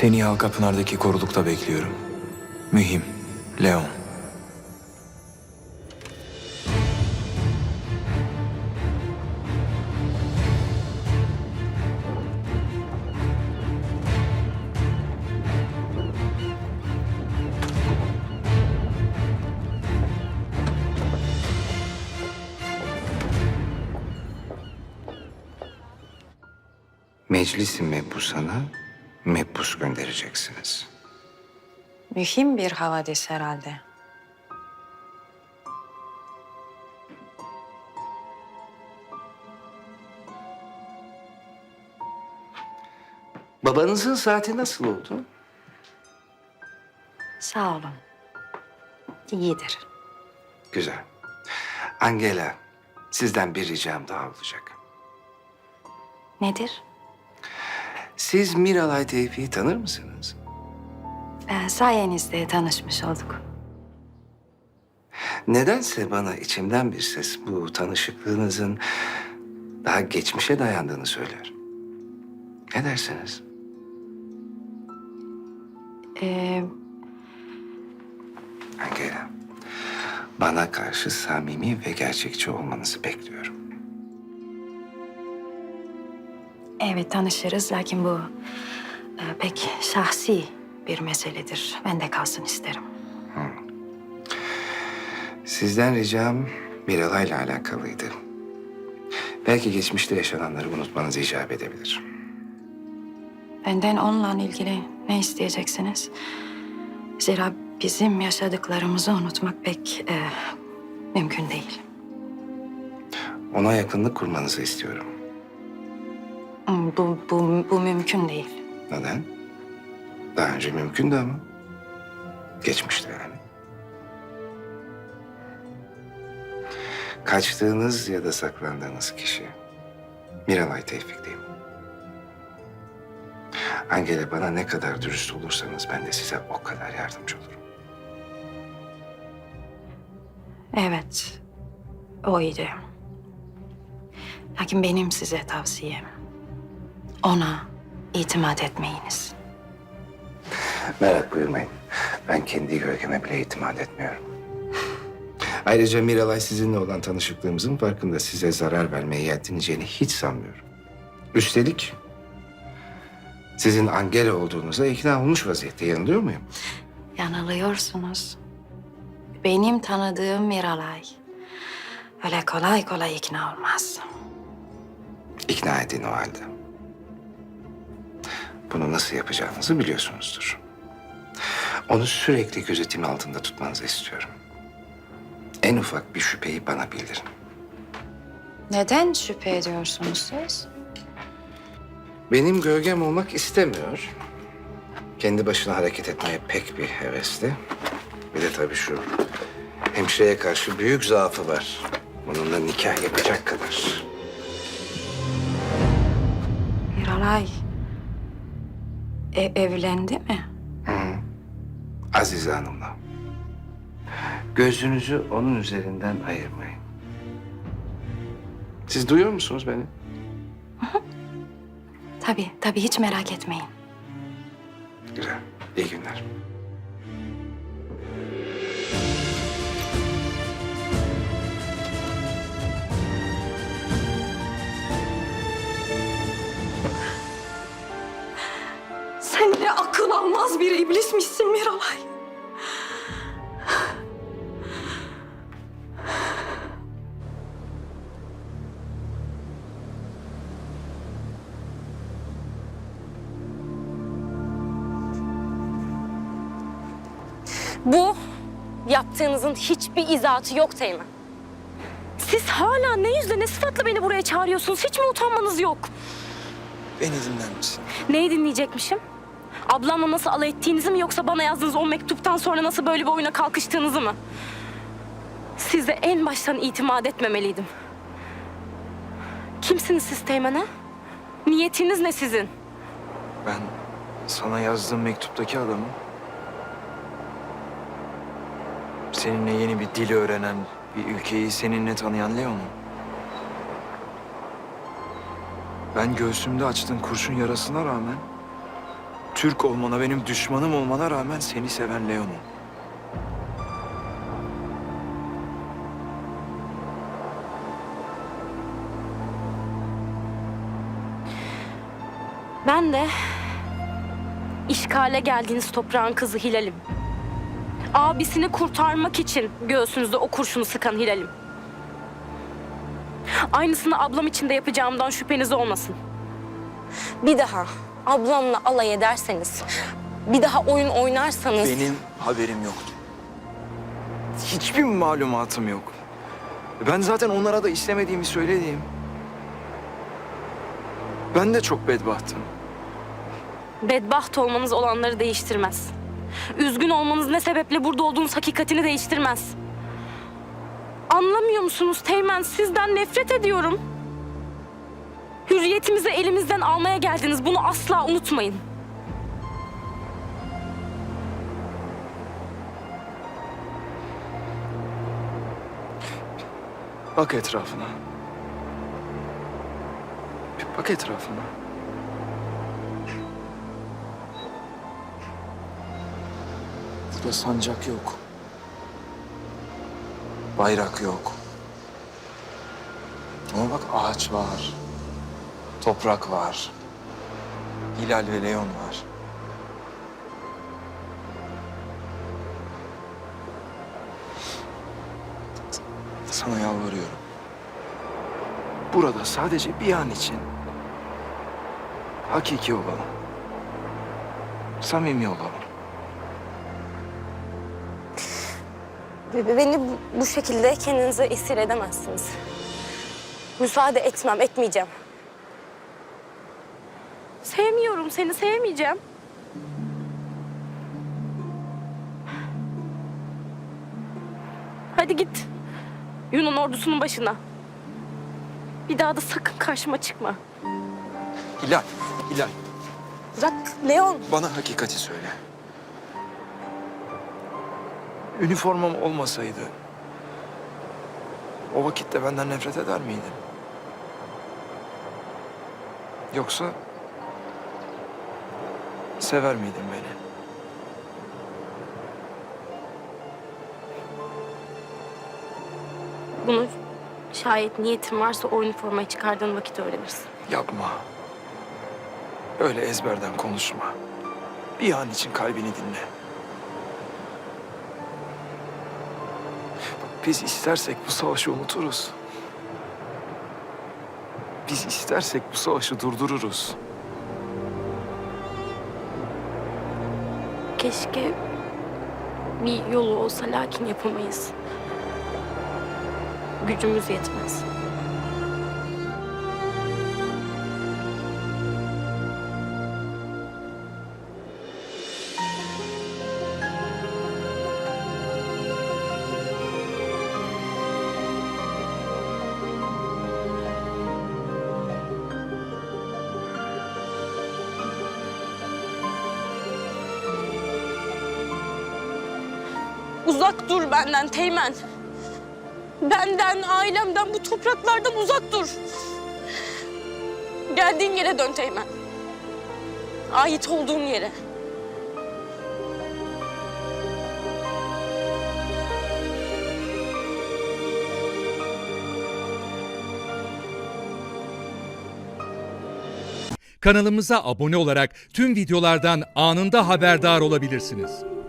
Seni Halkapınar'daki korulukta bekliyorum. Mühim. Leon. Meclisi mebusana mebus göndereceksiniz. Mühim bir havadis herhalde. Babanızın saati nasıl oldu? Sağ olun. İyidir. Güzel. Angela, sizden bir ricam daha olacak. Nedir? Siz Miralay Tevfik'i tanır mısınız? Ee, sayenizde tanışmış olduk. Nedense bana içimden bir ses bu tanışıklığınızın daha geçmişe dayandığını söyler. Ne dersiniz? Ee, Angela, bana karşı samimi ve gerçekçi olmanızı bekliyorum. Evet tanışırız lakin bu e, pek şahsi bir meseledir. Ben de kalsın isterim. Sizden ricam Miralay'la alakalıydı. Belki geçmişte yaşananları unutmanız icap edebilir. Benden onunla ilgili ne isteyeceksiniz? Zira bizim yaşadıklarımızı unutmak pek e, mümkün değil. Ona yakınlık kurmanızı istiyorum. Hmm, Bu, bu, bu mümkün değil. Neden? Daha önce mümkündü ama. Geçmişte yani. Kaçtığınız ya da saklandığınız kişi Miralay Tevfik değil mi? Angela bana ne kadar dürüst olursanız ben de size o kadar yardımcı olurum. Evet, oydu. Lakin benim size tavsiyem, ona itimat etmeyiniz. Merak buyurmayın. Ben kendi gölgeme bile itimat etmiyorum. Ayrıca Miralay sizinle olan tanışıklığımızın farkında size zarar vermeye yelteneceğini hiç sanmıyorum. Üstelik sizin Angela olduğunuza ikna olmuş vaziyette yanılıyor muyum? Yanılıyorsunuz. Benim tanıdığım Miralay öyle kolay kolay ikna olmaz. İkna edin o halde. Bunu nasıl yapacağınızı biliyorsunuzdur. Onu sürekli gözetim altında tutmanızı istiyorum. En ufak bir şüpheyi bana bildirin. Neden şüphe ediyorsunuz siz? Benim gölgem olmak istemiyor. Kendi başına hareket etmeye pek bir hevesli. Bir de tabii şu hemşireye karşı büyük zaafı var. Onunla nikah yapacak kadar. Miralay e- evlendi mi? Azize Hanım'la. Gözünüzü onun üzerinden ayırmayın. Siz duyuyor musunuz beni? Tabii, tabii hiç merak etmeyin. Güzel. İyi günler. Sen ne akıl almaz bir iblismişsin Miralay. Bu yaptığınızın hiçbir izahatı yok Teğmen. Siz hala ne yüzle ne sıfatla beni buraya çağırıyorsunuz? Hiç mi utanmanız yok? Beni dinler misin? Neyi dinleyecekmişim? Ablamla nasıl alay ettiğinizi mi yoksa bana yazdığınız o mektuptan sonra nasıl böyle bir oyuna kalkıştığınızı mı? Size en baştan itimat etmemeliydim. Kimsiniz siz Teğmen ha? Niyetiniz ne sizin? Ben sana yazdığım mektuptaki adamım. Seninle yeni bir dil öğrenen, bir ülkeyi seninle tanıyan Leon'um. Ben göğsümde açtığın kurşun yarasına rağmen Türk olmana, benim düşmanım olmana rağmen seni seven Leon'um. Ben de işgale geldiğiniz toprağın kızı Hilal'im. Abisini kurtarmak için göğsünüzde o kurşunu sıkan Hilal'im. Aynısını ablam için de yapacağımdan şüpheniz olmasın. Bir daha ablamla alay ederseniz, bir daha oyun oynarsanız... Benim haberim yoktu. Hiçbir malumatım yok. Ben zaten onlara da istemediğimi söyledim. Ben de çok bedbahtım. Bedbaht olmanız olanları değiştirmez. Üzgün olmanız ne sebeple burada olduğunuz hakikatini değiştirmez. Anlamıyor musunuz Teğmen? Sizden nefret ediyorum. Hürriyetimizi elimizden almaya geldiniz. Bunu asla unutmayın. Bak etrafına. Bir bak etrafına. Burada sancak yok. Bayrak yok. Ama bak ağaç var. Toprak var. Hilal ve Leon var. Sana yalvarıyorum. Burada sadece bir an için hakiki olalım. Samimi olalım. Be- Beni bu şekilde kendinize esir edemezsiniz. Müsaade etmem, etmeyeceğim. Sevmiyorum seni, sevmeyeceğim. Hadi git. Yunan ordusunun başına. Bir daha da sakın karşıma çıkma. Hilal, Hilal Bırak Leon. bana hakikati söyle. Üniformam olmasaydı o vakitte benden nefret eder miydin? Yoksa sever miydin beni? Bunu şayet niyetin varsa o üniformayı çıkardığın vakit öğrenirsin. Yapma. Öyle ezberden konuşma. Bir an için kalbini dinle. Biz istersek bu savaşı unuturuz. Biz istersek bu savaşı durdururuz. Keşke bir yolu olsa lakin yapamayız. Gücümüz yetmez. Uzak dur benden Teğmen. Benden, ailemden, bu topraklardan uzak dur. Geldiğin yere dön Teğmen. Ait olduğun yere. Kanalımıza abone olarak tüm videolardan anında haberdar olabilirsiniz.